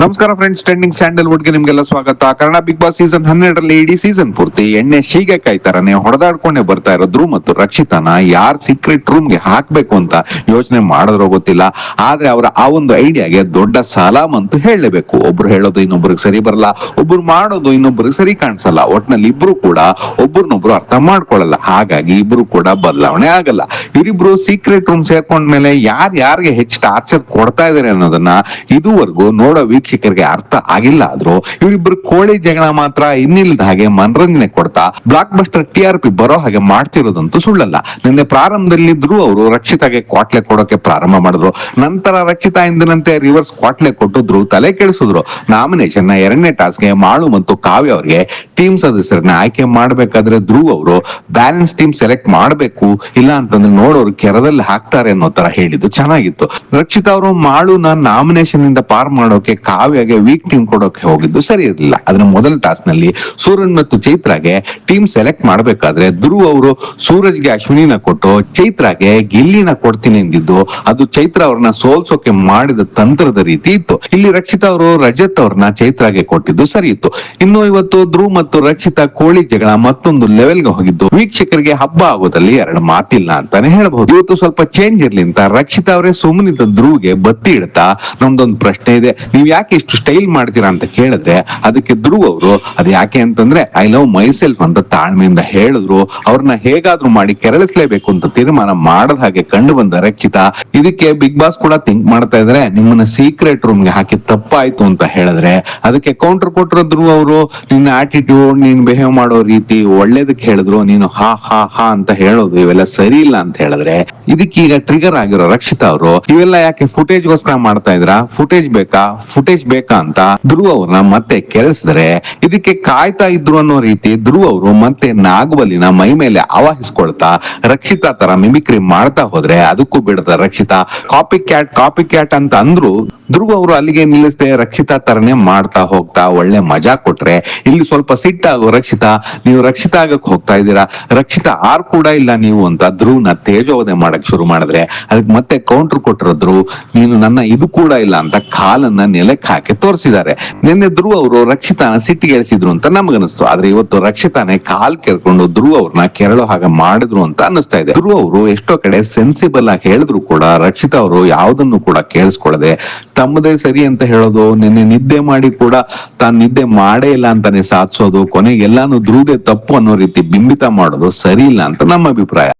ನಮಸ್ಕಾರ friends trending ಸ್ಯಾಂಡಲ್ವುಡ್ಗೆ ನಿಮ್ಗೆಲ್ಲ ಸ್ವಾಗತ. ಕನ್ನಡ ಬಿಗ್ ಬಾಸ್ ಸೀಸನ್ ಹನ್ನೆರಡರಲ್ಲಿ ಇಡೀ ಸೀಸನ್ ಪೂರ್ತಿ ಎಣ್ಣೆ ಶೀಗೆಕಾಯಿ ತರನೇ ಹೊಡೆದಾಡ್ಕೊಂಡೇ ಬರ್ತಾ ಇರೋದ್ರು ಮತ್ತು ರಕ್ಷಿತಾನ ಯಾರ್ ಸೀಕ್ರೆಟ್ ರೂಮ್ಗೆ ಹಾಕ್ಬೇಕು ಅಂತ ಯೋಚನೆ ಮಾಡಿದ್ರೋ ಗೊತ್ತಿಲ್ಲ. ಆದ್ರೆ ಅವರ ಆ ಒಂದು ಐಡಿಯಾಗೆ ದೊಡ್ಡ ಸಲಾಮ್ ಅಂತ ಹೇಳಲೇಬೇಕು. ಒಬ್ರು ಹೇಳೋದು ಇನ್ನೊಬ್ರಿಗೆ ಸರಿ ಬರಲ್ಲ, ಒಬ್ರು ಮಾಡೋದು ಇನ್ನೊಬ್ರಿಗೆ ಸರಿ ಕಾಣಿಸಲ್ಲ. ಒಟ್ನಲ್ಲಿ ಇಬ್ರು ಕೂಡ ಒಬ್ರನ್ನೊಬ್ರು ಅರ್ಥ ಮಾಡ್ಕೊಳ್ಳಲ್ಲ. ಹಾಗಾಗಿ ಇಬ್ರು ಕೂಡ ಬದಲಾವಣೆ ಆಗಲ್ಲ. ಇವರಿಬ್ರು ಸೀಕ್ರೆಟ್ ರೂಮ್ ಸೇರ್ಕೊಂಡ್ಮೇಲೆ ಯಾರ್ ಯಾರಿಗೆ ಹೆಚ್ಚು ಟಾರ್ಚರ್ ಕೊಡ್ತಾ ಇದಾರೆ ಅನ್ನೋದನ್ನ ಇದುವರೆಗೂ ನೋಡೋ ವೀಕ್ಷಕರಿಗೆ ಅರ್ಥ ಆಗಿಲ್ಲ ಆದ್ರೂ ಇವರಿಬ್ಬರು ಕೋಳಿ ಜಗಳ ಮಾತ್ರ ಇನ್ನಿಲ್ಲದ ಹಾಗೆ ಮನರಂಜನೆ ಕೊಡ್ತಾ blockbuster T R P ಬರೋ ಹಾಗೆ ಮಾಡ್ತಿರೋದಂತೂ ಸುಳ್ಳಲ್ಲ. ನಿನ್ನೆ ಪ್ರಾರಂಭದಲ್ಲಿ ಧ್ರುವ್ ಅವರು ರಕ್ಷಿತಾಗೆ ಕ್ವಾಟ್ಲೆ ಕೊಡೋಕೆ ಪ್ರಾರಂಭ ಮಾಡಿದ್ರು. ನಂತರ ರಕ್ಷಿತಾ ಎಂದಿನಂತೆ ರಿವರ್ಸ್ ಕ್ವಾಟ್ಲೆ ಕೊಟ್ಟಿದ್ರು ತಲೆ ಕೆಡಿಸಿದ್ರು. ನಾಮಿನೇಷನ್ನ ಎರಡನೇ ಟಾಸ್ಗೆ ಮಾಳು ಮತ್ತು ಕಾವ್ಯ ಅವರಿಗೆ ಟೀಮ್ ಸದಸ್ಯರನ್ನ ಆಯ್ಕೆ ಮಾಡಬೇಕಾದ್ರೆ ಧ್ರುವ್ ಅವರು ಬ್ಯಾಲೆನ್ಸ್ ಟೀಮ್ ಸೆಲೆಕ್ಟ್ ಮಾಡಬೇಕು, ಇಲ್ಲ ಅಂತಂದ್ರೆ ನೋಡೋರು ಕೆರದಲ್ಲಿ ಹಾಕ್ತಾರೆ ಅನ್ನೋ ತರ ಹೇಳಿದ್ದು ಚೆನ್ನಾಗಿತ್ತು. ರಕ್ಷಿತಾ ಅವರು ಮಾಳುನ ನಾಮಿನೇಷನ್ ಇಂದ ಪಾರ್ ಮಾಡೋಕೆ ಕಾವ್ಯಗೆ ವೀಕ್ ಟೀಮ್ ಕೊಡೋಕೆ ಹೋಗಿದ್ದು ಸರಿ ಇರಲಿಲ್ಲ. ಅದನ್ನ ಮೊದಲ ಟಾಸ್ಕ್ನಲ್ಲಿ ಸೂರನ್ ಮತ್ತು ಚೈತ್ರಾಗೆ ಟೀಮ್ ಸೆಲೆಕ್ಟ್ ಮಾಡ್ಬೇಕಾದ್ರೆ ಧ್ರುವ್ ಅವರು ಸೂರಜ್ಗೆ ಅಶ್ವಿನಿನ ಕೊಟ್ಟು ಚೈತ್ರಾಗೆ ಗಿಲ್ಲಿನ ಕೊಡ್ತೀನಿ ಎಂದಿದ್ದು ಅದು ಚೈತ್ರ ಅವ್ರನ್ನ ಸೋಲ್ಸೋಕೆ ಮಾಡಿದ ತಂತ್ರದ ರೀತಿ ಇತ್ತು. ಇಲ್ಲಿ ರಕ್ಷಿತಾ ಅವರು ರಜತ್ ಅವ್ರನ್ನ ಚೈತ್ರಾಗೆ ಕೊಟ್ಟಿದ್ದು ಸರಿ ಇತ್ತು. ಇನ್ನು ಇವತ್ತು ಧ್ರುವ್ ಮತ್ತು ರಕ್ಷಿತಾ ಕೋಳಿ ಜಗಳ ಮತ್ತೊಂದು ಲೆವೆಲ್ಗೆ ಹೋಗಿದ್ದು. ವೀಕ್ಷಕರಿಗೆ ಹಬ್ಬ ಆಗೋದಲ್ಲಿ ಎರಡು ಮಾತಿಲ್ಲ ಅಂತಾನೆ ಹೇಳಬಹುದು. ಇವತ್ತು ಸ್ವಲ್ಪ ಚೇಂಜ್ ಇರ್ಲಿ ಅಂತ ರಕ್ಷಿತಾ ಅವರೇ ಸುಮ್ಮನಿದ್ದ ಧ್ರುವ್ಗೆ ಬತ್ತಿ ಇಡ್ತಾ ನಮ್ದೊಂದು ಪ್ರಶ್ನೆ ಇದೆ. ನೀವ್ ಇಷ್ಟು ಸ್ಟೈಲ್ ಮಾಡ್ತೀರಾ ಅಂತ ಕೇಳಿದ್ರೆ ಅದಕ್ಕೆ ಧ್ರುವ್ ಅವರು, ಅದ್ ಯಾಕೆ ಅಂತಂದ್ರೆ ಐ ಲವ್ ಮೈ ಸೆಲ್ಫ್ ಅಂತ ತಾಳ್ಮೆಯಿಂದ ಹೇಳಿದ್ರು. ಅವ್ರನ್ನ ಹೇಗಾದ್ರೂ ಮಾಡಿ ಕೆರಳಿಸ್ಲೇಬೇಕು ಅಂತ ತೀರ್ಮಾನ ಮಾಡದ ಹಾಗೆ ಕಂಡು ಬಂದ ರಕ್ಷಿತಾ, ಇದಕ್ಕೆ ಬಿಗ್ ಬಾಸ್ ಕೂಡ ಥಿಂಕ್ ಮಾಡ್ತಾ ಇದ್ರೆ. ನಿಮ್ಮನ್ನ ಸೀಕ್ರೆಟ್ ರೂಮ್ಗೆ ಹಾಕಿ ತಪ್ಪಾಯ್ತು ಅಂತ ಹೇಳಿದ್ರೆ ಅದಕ್ಕೆ ಕೌಂಟರ್ ಕೊಟ್ಟರು ಅವರು, ನಿನ್ನ ಆಟಿಟ್ಯೂಡ್ ನೀನ್ ಬಿಹೇವ್ ಮಾಡೋ ರೀತಿ ಒಳ್ಳೇದಕ್ಕೆ ಹೇಳಿದ್ರು. ನೀನು ಹಾ ಹಾ ಹಾ ಅಂತ ಹೇಳೋದು ಇವೆಲ್ಲ ಸರಿ ಇಲ್ಲ ಅಂತ ಹೇಳಿದ್ರೆ ಇದಕ್ಕೀಗ ಟ್ರಿಗರ್ ಆಗಿರೋ ರಕ್ಷಿತಾ ಅವರು, ಇವೆಲ್ಲ ಯಾಕೆ ಫುಟೇಜ್ ಗೋಸ್ಕರ ಮಾಡ್ತಾ ಇದ್ರ ಫುಟೇಜ್ ಬೇಕಾ? ಫುಟೇಜ್ ಬೇಕಾ ಅಂತ ಧ್ರುವ ಅವ್ರನ್ನ ಮತ್ತೆ ಕೆರಳಿಸಿದ್ರೆ ಇದಕ್ಕೆ ಕಾಯ್ತಾ ಇದ್ರು ಅನ್ನೋ ರೀತಿ ಧ್ರುವ ಅವರು ಮತ್ತೆ ನಾಗಬಲಿನ ಮೈ ಮೇಲೆ ಆವಾಹಿಸ್ಕೊಳ್ತಾ ರಕ್ಷಿತಾ ತರ ಮಿಮಿಕ್ರಿ ಮಾಡ್ತಾ ಹೋದ್ರೆ ಅದಕ್ಕೂ ಬಿಡದ Rakshita. Copy cat copy cat ಅಂತ ಅಂದ್ರು ಧ್ರುವ ಅವರು ಅಲ್ಲಿಗೆ ನಿಲ್ಲಿಸದೆ ರಕ್ಷಿತಾ ತರನೇ ಮಾಡ್ತಾ ಹೋಗ್ತಾ ಒಳ್ಳೆ ಮಜಾ ಕೊಟ್ರೆ. ಇಲ್ಲಿ ಸ್ವಲ್ಪ ಸಿಟ್ಟಾಗೋ, ರಕ್ಷಿತಾ, ನೀವು ರಕ್ಷಿತಾ ಆಗಕ್ ಹೋಗ್ತಾ ಇದ್ದೀರಾ? ರಕ್ಷಿತಾ ಆರ್ ಕೂಡ ಇಲ್ಲ ನೀವು ಅಂತ ಧ್ರುವನ ತೇಜೋವಧೆ ಮಾಡಕ್ ಶುರು ಮಾಡಿದ್ರೆ. ಅದಕ್ಕೆ ಮತ್ತೆ ಕೌಂಟರ್ ಕೊಟ್ಟಿರೋ ಧ್ರುವ್, ನೀನು ನನ್ನ ಇದು ಕೂಡ ಇಲ್ಲ ಅಂತ ಕಾಲನ್ನ ನೆಲಕ್ಕೆ ಹಾಕಿ ತೋರಿಸಿದ್ದಾರೆ. ನಿನ್ನೆ ಧ್ರುವ ಅವರು ರಕ್ಷಿತಾನ ಸಿಟ್ಟಿಗೆಳಿಸಿದ್ರು ಅಂತ ನಮಗನಿಸ್ತು ಆದ್ರೆ ಇವತ್ತು ರಕ್ಷಿತಾನೆ ಕಾಲ್ ಕೆರ್ಕೊಂಡು ಧ್ರುವ ಅವ್ರನ್ನ ಕೆರಳೋ ಹಾಗೆ ಮಾಡಿದ್ರು ಅಂತ ಅನ್ನಿಸ್ತಾ ಇದೆ. ಧ್ರುವ ಅವರು ಎಷ್ಟೋ ಕಡೆ ಸೆನ್ಸಿಬಲ್ ಆಗಿ ಹೇಳಿದ್ರು ಕೂಡ, ರಕ್ಷಿತಾ ಅವರು ಯಾವುದನ್ನು ಕೂಡ ಕೇಳಿಸ್ಕೊಳ್ಳದೆ ತಮ್ಮದೇ ಸರಿ ಅಂತ ಹೇಳೋದು, ನಿನ್ನೆ ನಿದ್ದೆ ಮಾಡಿ ಕೂಡ ತಾನು ನಿದ್ದೆ ಮಾಡೇ ಇಲ್ಲ ಅಂತಾನೆ ಸಾಧಿಸೋದು, ಕೊನೆಗೆ ಎಲ್ಲಾನು ಧ್ರುವದೇ ತಪ್ಪು ಅನ್ನೋ ರೀತಿ ಬಿಂಬಿತ ಮಾಡೋದು ಸರಿ ಇಲ್ಲ ಅಂತ ನಮ್ಮ ಅಭಿಪ್ರಾಯ.